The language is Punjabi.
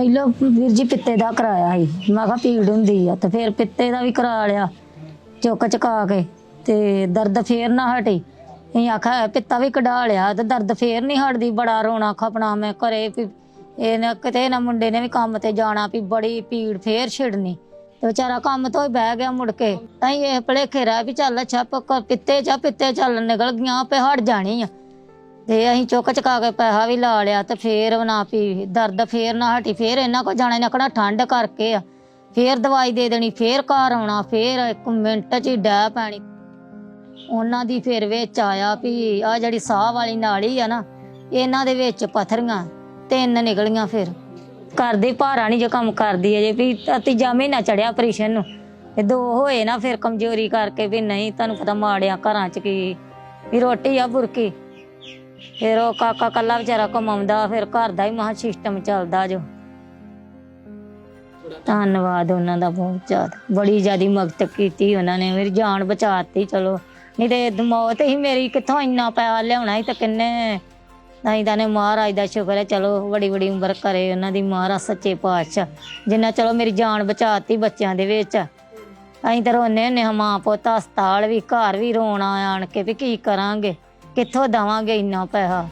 ਪਹਿਲਾਂ ਵੀਰ ਜੀ ਪਿੱਤੇ ਦਾ ਕਰਾਇਆ ਸੀ। ਮੈਂ ਕਿਹਾ ਪੀੜ ਹੁੰਦੀ ਆ ਤੇ ਫਿਰ ਪਿੱਤੇ ਦਾ ਵੀ ਕਰਾ ਲਿਆ, ਚੁੱਕ ਚੁਕਾ ਕੇ ਤੇ ਦਰਦ ਫੇਰ ਨਾ ਹਟੀ। ਅਸੀਂ ਆਖਿਆ ਪਿੱਤਾ ਵੀ ਕਢਾ ਲਿਆ ਤੇ ਦਰਦ ਫੇਰ ਨਹੀਂ ਹਟਦੀ, ਬੜਾ ਰੋਣਾ ਖਪਣਾ ਮੈਂ ਘਰੇ ਵੀ। ਇਹ ਨਾ ਕਿਤੇ ਨਾ ਮੁੰਡੇ ਨੇ ਵੀ ਕੰਮ ਤੇ ਜਾਣਾ ਵੀ ਬੜੀ ਪੀੜ ਫੇਰ ਛਿੜਨੀ। ਤੇ ਵਿਚਾਰਾ ਕੰਮ ਤੋਂ ਹੀ ਬਹਿ ਗਿਆ ਮੁੜ ਕੇ। ਤਾਂ ਇਹ ਭਲੇਖੇ ਰਹਿ ਵੀ ਚੱਲ ਅੱਛਾ ਪਿੱਤੇ ਚਾ ਪਿੱਤੇ ਚੱਲ ਨਿਕਲ ਗਈਆਂ, ਆਪੇ ਹਟ ਜਾਣੀ ਆ। ਤੇ ਅਸੀਂ ਚੁੱਕ ਚੁਕਾ ਕੇ ਪੈਸਾ ਵੀ ਲਾ ਲਿਆ ਤੇ ਫੇਰ ਨਾ ਪੀ, ਦਰਦ ਫੇਰ ਨਾ ਹਟੀ, ਫੇਰ ਇਹਨਾਂ ਕੋ ਜਾਣਾ ਨਕਣਾ ਠੰਡ ਕਰਕੇ ਆ। ਫੇਰ ਦਵਾਈ ਦੇ ਦੇਣੀ, ਫੇਰ ਘਰ ਆਉਣਾ, ਫੇਰ ਇੱਕ ਮਿੰਟ ਚ ਹੀ ਡੈ ਪੈਣੀ। ਉਹਨਾਂ ਦੀ ਫਿਰ ਵਿੱਚ ਆਇਆ ਵੀ ਆ ਜਿਹੜੀ ਸਾਹ ਵਾਲੀ ਨਾਲੀ ਆ ਨਾ, ਇਹਨਾਂ ਦੇ ਵਿੱਚ ਪਥਰੀਆਂ ਤਿੰਨ ਨਿਕਲੀਆਂ ਫਿਰ। ਕਰਦੀ ਭਾਰਾ ਨਹੀਂ ਜੇ ਕੰਮ ਕਰਦੀ ਅਜੇ ਵੀ ਤੀਜਾ ਮਹੀਨਾ ਚੜਿਆ ਆਪਰੇਸ਼ਨ ਨੂੰ। ਤੇ ਦੋ ਹੋਏ ਨਾ ਫਿਰ ਕਮਜ਼ੋਰੀ ਕਰਕੇ ਵੀ ਨਹੀਂ, ਤੁਹਾਨੂੰ ਪਤਾ ਮਾੜਿਆ ਘਰਾਂ ਚ ਕੀ, ਵੀ ਰੋਟੀ ਆ ਬੁਰਕੀ। ਫਿਰ ਉਹ ਕਾਕਾ ਕੱਲਾ ਵਿਚਾਰਾ ਕਮਾਉਂਦਾ ਫਿਰ ਘਰ ਦਾ ਹੀ ਮਹਾ ਸਿਸਟਮ ਚੱਲਦਾ ਜੋ। ਧੰਨਵਾਦ ਉਹਨਾਂ ਦਾ ਬਹੁਤ ਜ਼ਿਆਦਾ। ਬੜੀ ਜ਼ਿਆਦੀ ਮਦਦ ਕੀਤੀ ਉਹਨਾਂ ਨੇ, ਮੇਰੀ ਜਾਨ ਬਚਾਤੀ, ਚਲੋ। ਨਹੀਂ ਤੇ ਮੌਤ ਹੀ ਮੇਰੀ ਕਿੱਥੋਂ ਇੰਨਾ ਪੈਸਾ ਲਿਆਉਣਾ ਸੀ ਤੇ ਕਿੰਨੇ ਨਹੀਂ ਤਾਂ ਨੇ ਮਹਾਰਾਜ ਦਾ ਸ਼ੁਕਰ ਹੈ, ਚਲੋ ਬੜੀ ਬੜੀ ਉਮਰ ਕਰੇ ਉਹਨਾਂ ਦੀ ਮਹਾਰਾਜ ਸੱਚੇ ਪਾਤਸ਼ਾਹ। ਜਿੰਨਾ ਚਲੋ ਮੇਰੀ ਜਾਨ ਬਚਾਤੀ ਬੱਚਿਆਂ ਦੇ ਵਿੱਚ। ਅਸੀਂ ਤਾਂ ਰੋਨੇ ਹੁੰਨੇ ਹਾਂ, ਮਾਂ ਪੁੱਤ ਹਸਪਤਾਲ ਵੀ, ਘਰ ਵੀ ਰੋਣਾ ਆਣ ਕੇ ਵੀ ਕੀ ਕਰਾਂਗੇ। ਕਿੱਥੋਂ ਦਵਾਂਗੇ ਇੰਨਾ ਪੈਸਾ?